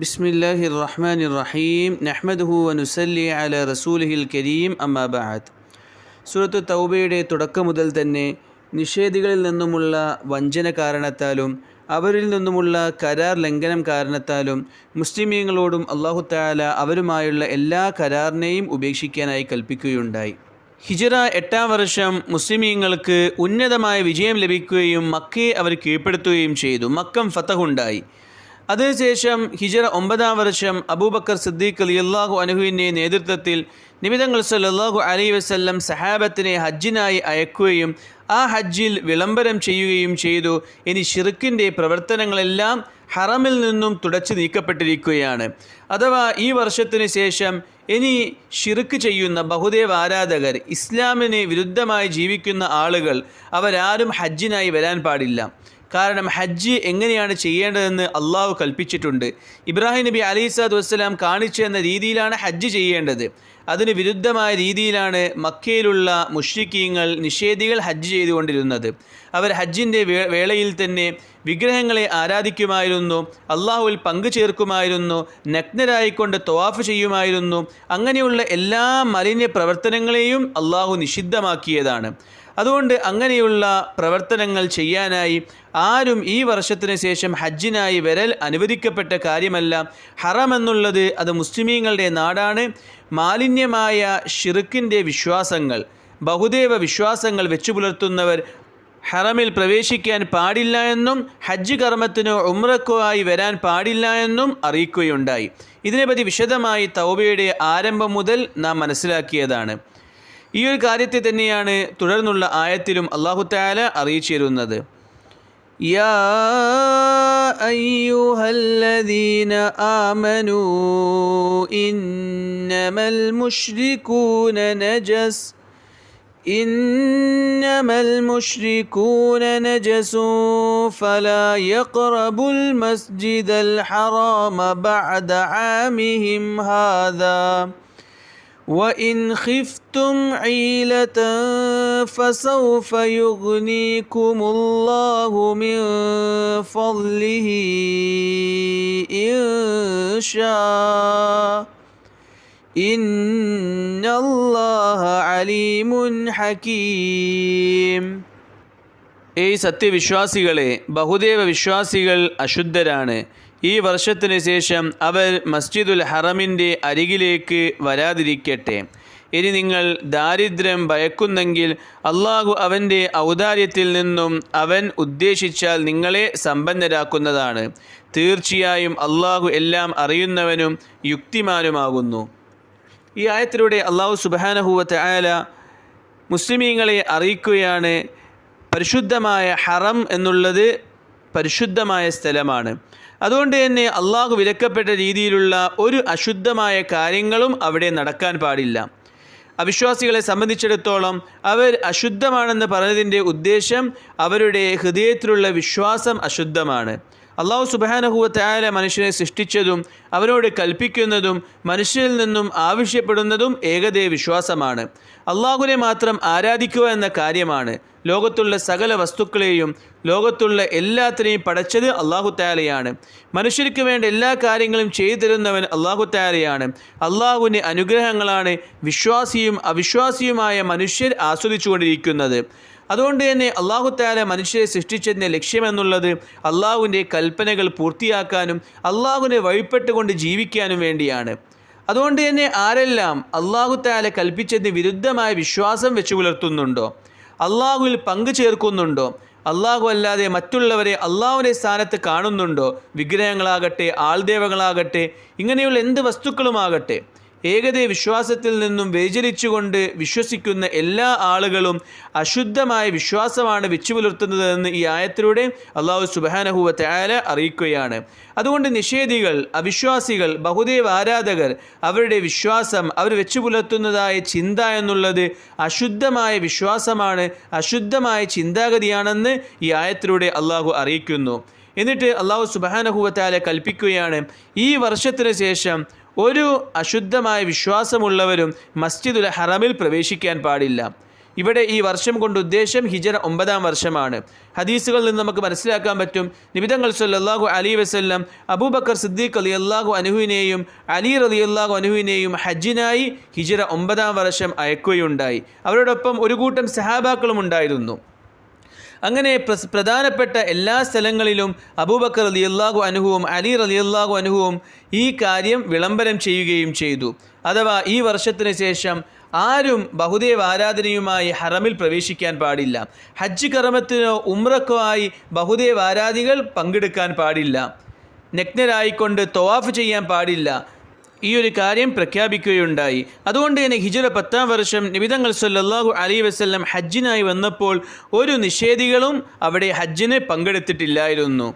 بسم الله الرحمن الرحيم نحمده ونسلي على رسوله الكريم أما بعد സൂറത്ത് തൗബയുടെ തുടക്കം മുതൽ തന്നെ നിഷേധികളിൽ നിന്നുമുള്ള വഞ്ചന കാരണത്താലും അവരിൽ നിന്നുമുള്ള കരാർ ലംഘനം കാരണത്താലും മുസ്ലിമീങ്ങളോടും അള്ളാഹു താല അവരുമായുള്ള എല്ലാ കരാറിനെയും ഉപേക്ഷിക്കാനായി കൽപ്പിക്കുകയുണ്ടായി ഹിജറ എട്ടാം വർഷം മുസ്ലിമീങ്ങൾക്ക് ഉന്നതമായ വിജയം ലഭിക്കുകയും മക്കയെ അവർ കീഴ്പ്പെടുത്തുകയും ചെയ്തു മക്കം ഫതഹുണ്ടായി അതിനുശേഷം ഹിജറ ഒമ്പതാം വർഷം അബൂബക്കർ സിദ്ദീഖ് അലി അള്ളാഹു അനുഹുവിന്റെ നേതൃത്വത്തിൽ നിമിതങ്ങൾ സല്ലാഹു അലൈ വസ്ല്ലം സഹാബത്തിനെ ഹജ്ജിനായി അയക്കുകയും ആ ഹജ്ജിൽ വിളംബരം ചെയ്യുകയും ചെയ്തു. ഇനി ഷിർക്കിന്റെ പ്രവർത്തനങ്ങളെല്ലാം ഹറമിൽ നിന്നും തുടച്ചു നീക്കപ്പെട്ടിരിക്കുകയാണ്. അഥവാ ഈ വർഷത്തിന് ശേഷം ഇനി ഷിർക്ക് ചെയ്യുന്ന ബഹുദേവ് ആരാധകർ ഇസ്ലാമിനെ വിരുദ്ധമായി ജീവിക്കുന്ന ആളുകൾ അവരാരും ഹജ്ജിനായി വരാൻ പാടില്ല. കാരണം ഹജ്ജ് എങ്ങനെയാണ് ചെയ്യേണ്ടതെന്ന് അള്ളാഹു കൽപ്പിച്ചിട്ടുണ്ട്. ഇബ്രാഹിം നബി അലൈസാദ് വസ്സലാം കാണിച്ചു എന്ന രീതിയിലാണ് ഹജ്ജ് ചെയ്യേണ്ടത്. അതിന് വിരുദ്ധമായ രീതിയിലാണ് മക്കയിലുള്ള മുഷ്രിക്കീങ്ങൾ നിഷേധികൾ ഹജ്ജ് ചെയ്തുകൊണ്ടിരുന്നത്. അവർ ഹജ്ജിന്റെ വേളയിൽ തന്നെ വിഗ്രഹങ്ങളെ ആരാധിക്കുമായിരുന്നു അള്ളാഹുവിൽ പങ്കു ചേർക്കുമായിരുന്നു നഗ്നരായിക്കൊണ്ട് തവാഫ് ചെയ്യുമായിരുന്നു. അങ്ങനെയുള്ള എല്ലാ മലിന്യ പ്രവർത്തനങ്ങളെയും അള്ളാഹു നിഷിദ്ധമാക്കിയതാണ്. അതുകൊണ്ട് അങ്ങനെയുള്ള പ്രവർത്തനങ്ങൾ ചെയ്യാനായി ആരും ഈ വർഷത്തിന് ശേഷം ഹജ്ജിനായി വരൽ അനുവദിക്കപ്പെട്ട കാര്യമല്ല. ഹറം എന്നുള്ളത് അത് മുസ്ലിമീങ്ങളുടെ നാടാണ്. മാലിന്യമായ ഷിറുക്കിന്റെ വിശ്വാസങ്ങൾ ബഹുദേവ വിശ്വാസങ്ങൾ വെച്ചു പുലർത്തുന്നവർ ഹറമിൽ പ്രവേശിക്കാൻ പാടില്ല എന്നും ഹജ്ജ് കർമ്മത്തിനോ ഉമ്രക്കോ ആയി വരാൻ പാടില്ല എന്നും അറിയിക്കുകയുണ്ടായി. ഇതിനെപ്പറ്റി വിശദമായി തൗബയുടെ ആരംഭം മുതൽ നാം മനസ്സിലാക്കിയതാണ്. ഈ ഒരു കാര്യത്തെ തന്നെയാണ് തുടർന്നുള്ള ആയത്തിലും അള്ളാഹു താല അറിയിച്ചിരുന്നത് യാ അയ്യുഹല്ലദീന ആമനൂ ഇന്നമൽ മുഷ്രികൂന നജസ് إنما المشركون نجس فلا يقربوا المسجد الحرام بعد عامهم هذا وإن خفتم عيلة فسوف يغنيكم الله من فضله إن شاء إن الله عليم حكيم ഏയ് സത്യവിശ്വാസികളെ ബഹുദേവ വിശ്വാസികൾ അശുദ്ധരാണ്. ഈ വർഷത്തിന് ശേഷം അവർ മസ്ജിദുൽ ഹറമിന്റെ അരികിലേക്ക് വരാതിരിക്കട്ടെ. ഇനി നിങ്ങൾ ദാരിദ്ര്യം ഭയക്കുന്നെങ്കിൽ അള്ളാഹു അവന്റെ ഔദാര്യത്തിൽ നിന്നും അവൻ ഉദ്ദേശിച്ചാൽ നിങ്ങളെ സമ്പന്നരാക്കുന്നതാണ്. തീർച്ചയായും അള്ളാഹു എല്ലാം അറിയുന്നവനും യുക്തിമാനുമാകുന്നു. ഈ ആയത്തിലൂടെ അള്ളാഹു സുബാനഹുവത്തെ ആയാല മുസ്ലിമീങ്ങളെ അറിയിക്കുകയാണ്. പരിശുദ്ധമായ ഹറം എന്നുള്ളത് പരിശുദ്ധമായ സ്ഥലമാണ്. അതുകൊണ്ട് തന്നെ അള്ളാഹു വിലക്കപ്പെട്ട രീതിയിലുള്ള ഒരു അശുദ്ധമായ കാര്യങ്ങളും അവിടെ നടക്കാൻ പാടില്ല. അവിശ്വാസികളെ സംബന്ധിച്ചിടത്തോളം അവർ അശുദ്ധമാണെന്ന് പറഞ്ഞതിന്റെ ഉദ്ദേശം അവരുടെ ഹൃദയത്തിലുള്ള വിശ്വാസം അശുദ്ധമാണ്. അള്ളാഹു സുബാനഹുവത്തായ മനുഷ്യനെ സൃഷ്ടിച്ചതും അവനോട് കൽപ്പിക്കുന്നതും മനുഷ്യരിൽ നിന്നും ആവശ്യപ്പെടുന്നതും ഏകദേ വിശ്വാസമാണ്. അള്ളാഹുവിനെ മാത്രം ആരാധിക്കുക എന്ന കാര്യമാണ്. ലോകത്തുള്ള സകല വസ്തുക്കളെയും ലോകത്തുള്ള എല്ലാത്തിനെയും പടച്ചത് അള്ളാഹു താലയാണ് മനുഷ്യർക്ക് വേണ്ട എല്ലാ കാര്യങ്ങളും ചെയ്തു തരുന്നവൻ അള്ളാഹു താലയാണ് അള്ളാഹുവിന്റെ അനുഗ്രഹങ്ങളാണ് വിശ്വാസിയും അവിശ്വാസിയുമായ മനുഷ്യർ ആസ്വദിച്ചുകൊണ്ടിരിക്കുന്നത്. അതുകൊണ്ട് തന്നെ അള്ളാഹു താല മനുഷ്യരെ സൃഷ്ടിച്ചതിന്റെ ലക്ഷ്യമെന്നുള്ളത് അള്ളാഹുവിന്റെ കൽപ്പനകൾ പൂർത്തിയാക്കാനും അള്ളാഹുവിനെ വഴിപ്പെട്ടുകൊണ്ട് ജീവിക്കാനും വേണ്ടിയാണ്. അതുകൊണ്ട് തന്നെ ആരെല്ലാം അള്ളാഹു താല കൽപ്പിച്ചതിന് വിരുദ്ധമായ വിശ്വാസം വെച്ചു പുലർത്തുന്നുണ്ടോ? അള്ളാഹുവിൽ പങ്കു ചേർക്കുന്നുണ്ടോ? അള്ളാഹു അല്ലാതെ മറ്റുള്ളവരെ അള്ളാഹുവിന്റെ സ്ഥാനത്ത് കാണുന്നുണ്ടോ? വിഗ്രഹങ്ങളാകട്ടെ ആൾദേവങ്ങളാകട്ടെ ഇങ്ങനെയുള്ള എന്ത് വസ്തുക്കളുമാകട്ടെ. ഏകദേ വിശ്വാസത്തിൽ നിന്നും വ്യതിചലിച്ചുകൊണ്ട് വിശ്വസിക്കുന്ന എല്ലാ ആളുകളും അശുദ്ധമായ വിശ്വാസമാണ് വെച്ചു പുലർത്തുന്നതെന്ന് ഈ ആയത്തിലൂടെ അള്ളാഹു സുബാനഹുവത്തെ ആല അറിയിക്കുകയാണ്. അതുകൊണ്ട് നിഷേധികൾ അവിശ്വാസികൾ ബഹുദേവ് ആരാധകർ അവരുടെ വിശ്വാസം അവർ വെച്ചു പുലർത്തുന്നതായ ചിന്ത എന്നുള്ളത് അശുദ്ധമായ വിശ്വാസമാണ് അശുദ്ധമായ ചിന്താഗതിയാണെന്ന് ഈ ആയത്തിലൂടെ അള്ളാഹു അറിയിക്കുന്നു. എന്നിട്ട് അള്ളാഹു സുബാനഹുവത്താലെ കൽപ്പിക്കുകയാണ് ഈ വർഷത്തിന് ശേഷം ഒരു അശുദ്ധമായ വിശ്വാസമുള്ളവരും മസ്ജിദുൽ ഹറമിൽ പ്രവേശിക്കാൻ പാടില്ല. ഇവിടെ ഈ വർഷം കൊണ്ട് ഉദ്ദേശം ഹിജറ ഒമ്പതാം വർഷമാണ്. ഹദീസുകളിൽ നിന്ന് നമുക്ക് മനസ്സിലാക്കാൻ പറ്റും നിബിതങ്ങൾ സല്ലാഹു അലി വസല്ലം അബൂബക്കർ സിദ്ദീഖ് അലി അള്ളാഹു അനുഹുവിനെയും അലി റലി അള്ളാഹു അനുഹുവിനെയും ഹജ്ജിനായി ഹിജറ ഒമ്പതാം വർഷം അയക്കുകയുണ്ടായി. അവരോടൊപ്പം ഒരു കൂട്ടം സഹാബാക്കളും ഉണ്ടായിരുന്നു. അങ്ങനെ പ്രധാനപ്പെട്ട എല്ലാ സ്ഥലങ്ങളിലും അബൂബക്കർ അലി അള്ളാഹു അനുഹുവും അലി അലി അള്ളാഹു അനുഹുവും ഈ കാര്യം വിളംബരം ചെയ്യുകയും ചെയ്തു. അഥവാ ഈ വർഷത്തിന് ശേഷം ആരും ബഹുദേവ് ആരാധനയുമായി ഹറമിൽ പ്രവേശിക്കാൻ പാടില്ല. ഹജ്ജ് കർമ്മത്തിനോ ഉമ്രക്കോ ആയി ബഹുദേവ് ആരാധികൾ പങ്കെടുക്കാൻ പാടില്ല. നഗ്നരായിക്കൊണ്ട് തൊവാഫ് ചെയ്യാൻ പാടില്ല. ഈ ഒരു കാര്യം പ്രഖ്യാപിക്കുകയുണ്ടായി. അതുകൊണ്ട് തന്നെ ഹിജുര പത്താം വർഷം നിബിതങ്ങൾ സല്ലാഹു അലൈ വസ്ല്ലം ഹജ്ജിനായി വന്നപ്പോൾ ഒരു നിഷേധികളും അവിടെ ഹജ്ജിന് പങ്കെടുത്തിട്ടില്ലായിരുന്നു.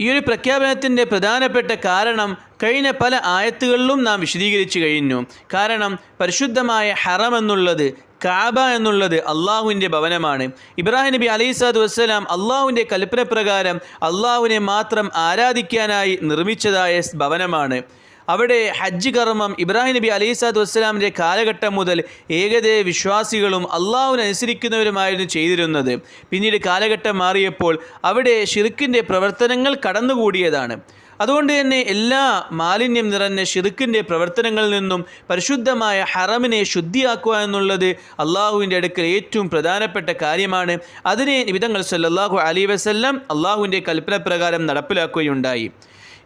ഈ ഒരു പ്രഖ്യാപനത്തിന്റെ പ്രധാനപ്പെട്ട കാരണം കഴിഞ്ഞ പല ആയത്തുകളിലും നാം വിശദീകരിച്ചു കഴിഞ്ഞു. കാരണം പരിശുദ്ധമായ ഹറം എന്നുള്ളത് കാബ എന്നുള്ളത് അള്ളാഹുവിന്റെ ഭവനമാണ്. ഇബ്രാഹിം നബി സ്വലാത്തു വസ്സലാം അള്ളാഹുവിന്റെ കൽപ്പന പ്രകാരം അള്ളാഹുവിനെ മാത്രം ആരാധിക്കാനായി നിർമ്മിച്ചതായ ഭവനമാണ്. അവിടെ ഹജ്ജ് കർമ്മം ഇബ്രാഹിം നബി അലൈഹി സ്വലാത്തു വസ്സലാമിന്റെ കാലഘട്ടം മുതൽ ഏകദേ വിശ്വാസികളും അള്ളാഹുവിനെ അനുസരിക്കുന്നവരുമായിരുന്നു ചെയ്തിരുന്നത്. പിന്നീട് കാലഘട്ടം മാറിയപ്പോൾ അവിടെ ഷിർക്കിന്റെ പ്രവർത്തനങ്ങൾ കടന്നുകൂടിയതാണ്. അതുകൊണ്ട് തന്നെ എല്ലാ മാലിന്യം നിറഞ്ഞ ഷിറുക്കിന്റെ പ്രവർത്തനങ്ങളിൽ നിന്നും പരിശുദ്ധമായ ഹറമിനെ ശുദ്ധിയാക്കുക എന്നുള്ളത് അള്ളാഹുവിന്റെ അടുക്കൽ ഏറ്റവും പ്രധാനപ്പെട്ട കാര്യമാണ്. അതിനെ നിബിതങ്ങൾ സല്ലാഹു അലി വസ്ല്ലാം അള്ളാഹുവിന്റെ കൽപ്പന പ്രകാരം നടപ്പിലാക്കുകയുണ്ടായി.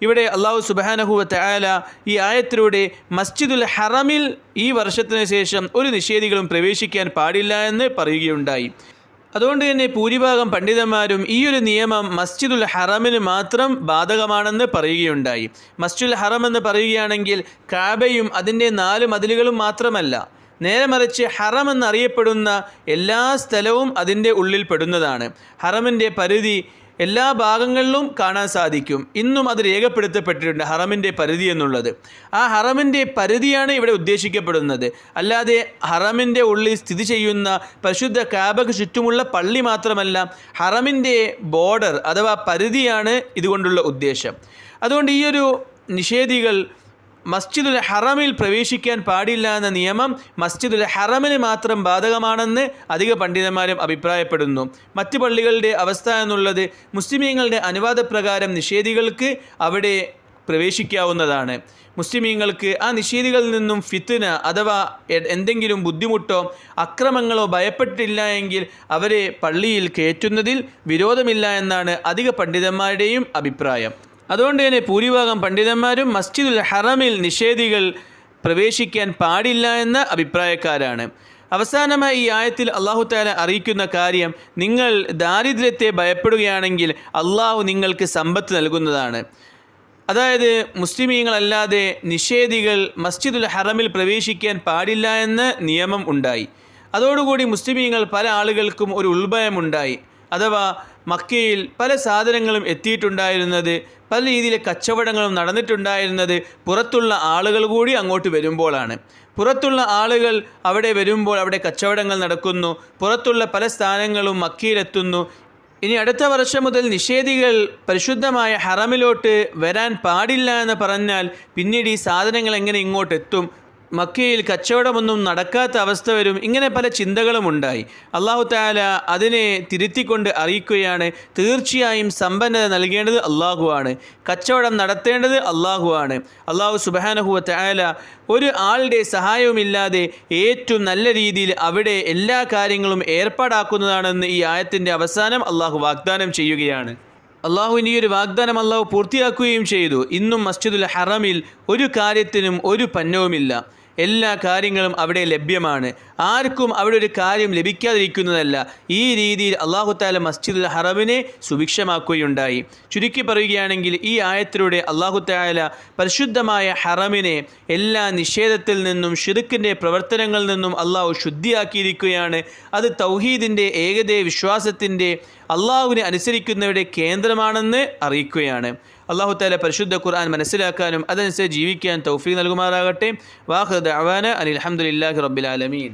ഇവിടെ അള്ളാഹു സുബാനഹുവത്തെ ആല ഈ ആയത്തിലൂടെ മസ്ജിദുൽ ഹറമിൽ ഈ വർഷത്തിന് ശേഷം ഒരു നിഷേധികളും പ്രവേശിക്കാൻ പാടില്ല എന്ന് പറയുകയുണ്ടായി. അതുകൊണ്ട് തന്നെ ഭൂരിഭാഗം പണ്ഡിതന്മാരും ഈ ഒരു നിയമം മസ്ജിദുൽ ഹറമിന് മാത്രം ബാധകമാണെന്ന് പറയുകയുണ്ടായി. മസ്ജിദുൽ ഹറം എന്ന് പറയുകയാണെങ്കിൽ കാബയും അതിന്റെ നാല് മതിലുകളും മാത്രമല്ല നേരെ മറിച്ച് ഹറം എന്നറിയപ്പെടുന്ന എല്ലാ സ്ഥലവും അതിന്റെ ഉള്ളിൽ പെടുന്നതാണ്. ഹറമിന്റെ പരിധി എല്ലാ ഭാഗങ്ങളിലും കാണാൻ സാധിക്കും. ഇന്നും അത് രേഖപ്പെടുത്തപ്പെട്ടിട്ടുണ്ട് ഹറമിന്റെ പരിധി എന്നുള്ളത്. ആ ഹറമിന്റെ പരിധിയാണ് ഇവിടെ ഉദ്ദേശിക്കപ്പെടുന്നത്. അല്ലാതെ ഹറമിന്റെ ഉള്ളിൽ സ്ഥിതി ചെയ്യുന്ന പരിശുദ്ധ കാബക്ക് ചുറ്റുമുള്ള പള്ളി മാത്രമല്ല ഹറമിന്റെ ബോർഡർ അഥവാ പരിധിയാണ് ഇതുകൊണ്ടുള്ള ഉദ്ദേശം. അതുകൊണ്ട് ഈ ഒരു നിഷേധികൾ മസ്ജിദുൽ ഹറമിൽ പ്രവേശിക്കാൻ പാടില്ല എന്ന നിയമം മസ്ജിദുൽ ഹറമിന് മാത്രം ബാധകമാണെന്ന് അധിക പണ്ഡിതന്മാരും അഭിപ്രായപ്പെടുന്നു. മറ്റ് പള്ളികളുടെ അവസ്ഥ എന്നുള്ളത് മുസ്ലിമീങ്ങളുടെ അനുവാദപ്രകാരം നിഷേധികൾക്ക് അവിടെ പ്രവേശിക്കാവുന്നതാണ്. മുസ്ലിമീങ്ങൾക്ക് ആ നിഷേധികളിൽ നിന്നും ഫിത്തിന അഥവാ എന്തെങ്കിലും ബുദ്ധിമുട്ടോ അക്രമങ്ങളോ ഭയപ്പെട്ടില്ല എങ്കിൽ അവരെ പള്ളിയിൽ കയറ്റുന്നതിൽ വിരോധമില്ല എന്നാണ് അധിക പണ്ഡിതന്മാരുടെയും അഭിപ്രായം. അതുകൊണ്ട് തന്നെ ഭൂരിഭാഗം പണ്ഡിതന്മാരും മസ്ജിദുൽ ഹറമിൽ നിഷേധികൾ പ്രവേശിക്കാൻ പാടില്ല എന്ന അഭിപ്രായക്കാരാണ്. അവസാനമായി ഈ ആയത്തിൽ അള്ളാഹു താല അറിയിക്കുന്ന കാര്യം നിങ്ങൾ ദാരിദ്ര്യത്തെ ഭയപ്പെടുകയാണെങ്കിൽ അള്ളാഹു നിങ്ങൾക്ക് സമ്പത്ത് നൽകുന്നതാണ്. അതായത് മുസ്ലിമീങ്ങളല്ലാതെ നിഷേധികൾ മസ്ജിദുൽ ഹറമിൽ പ്രവേശിക്കാൻ പാടില്ല എന്ന് നിയമം ഉണ്ടായി. അതോടുകൂടി മുസ്ലിമീങ്ങൾ പല ആളുകൾക്കും ഒരു ഉത്ഭയമുണ്ടായി അഥവാ മക്കയിൽ പല സാധനങ്ങളും എത്തിയിട്ടുണ്ടായിരുന്നത് പല രീതിയിലെ കച്ചവടങ്ങളും നടന്നിട്ടുണ്ടായിരുന്നത് പുറത്തുള്ള ആളുകൾ കൂടി അങ്ങോട്ട് വരുമ്പോഴാണ്. പുറത്തുള്ള ആളുകൾ അവിടെ വരുമ്പോൾ അവിടെ കച്ചവടങ്ങൾ നടക്കുന്നു പുറത്തുള്ള പല സ്ഥാനങ്ങളും മക്കയിലെത്തുന്നു. ഇനി അടുത്ത വർഷം മുതൽ നിഷേധികൾ പരിശുദ്ധമായ ഹറമിലോട്ട് വരാൻ പാടില്ല എന്ന് പറഞ്ഞാൽ പിന്നീട് ഈ സാധനങ്ങൾ എങ്ങനെ ഇങ്ങോട്ട് എത്തും? മക്കയിൽ കച്ചവടമൊന്നും നടക്കാത്ത അവസ്ഥ വരും. ഇങ്ങനെ പല ചിന്തകളും ഉണ്ടായി. അള്ളാഹു താല അതിനെ തിരുത്തിക്കൊണ്ട് അറിയിക്കുകയാണ്. തീർച്ചയായും സമ്പന്നത നൽകേണ്ടത് അള്ളാഹുവാണ് കച്ചവടം നടത്തേണ്ടത് അള്ളാഹുവാണ് അള്ളാഹു സുബാനഹുവ താല ഒരു ആളുടെ സഹായവുമില്ലാതെ ഏറ്റവും നല്ല രീതിയിൽ അവിടെ എല്ലാ കാര്യങ്ങളും ഏർപ്പാടാക്കുന്നതാണെന്ന് ഈ ആയത്തിന്റെ അവസാനം അള്ളാഹു വാഗ്ദാനം ചെയ്യുകയാണ്. അള്ളാഹു ഈ ഒരു വാഗ്ദാനം അള്ളാഹു പൂർത്തിയാക്കുകയും ചെയ്തു. ഇന്നും മസ്ജിദുൽ ഹറമിൽ ഒരു കാര്യത്തിനും ഒരു പന്നവുമില്ല. എല്ലാ കാര്യങ്ങളും അവിടെ ലഭ്യമാണ്. ആർക്കും അവിടെ ഒരു കാര്യം ലഭിക്കാതിരിക്കുന്നതല്ല. ഈ രീതിയിൽ അള്ളാഹു താല മസ്ജിദുൽ ഹറമിനെ സുഭിക്ഷമാക്കുകയുണ്ടായി. ചുരുക്കി പറയുകയാണെങ്കിൽ ഈ ആയത്തിലൂടെ അള്ളാഹു താല പരിശുദ്ധമായ ഹറമിനെ എല്ലാ നിഷേധത്തിൽ നിന്നും ഷിറുക്കിന്റെ പ്രവർത്തനങ്ങളിൽ നിന്നും അള്ളാഹു ശുദ്ധിയാക്കിയിരിക്കുകയാണ്. അത് തൗഹീദിന്റെ ഏകദേ വിശ്വാസത്തിന്റെ അള്ളാഹുവിനെ അനുസരിക്കുന്നവരുടെ കേന്ദ്രമാണെന്ന് അറിയിക്കുകയാണ്. അള്ളാഹു താല പരിശുദ്ധ ഖുർആൻ മനസ്സിലാക്കാനും അതനുസരിച്ച് ജീവിക്കാൻ തൗഫീഖ് നൽകുമാറാകട്ടെ. വാഹദ് അവാന അലി അലഹമുല്ലാഹി റബ്ബിൽ ആലമീൻ.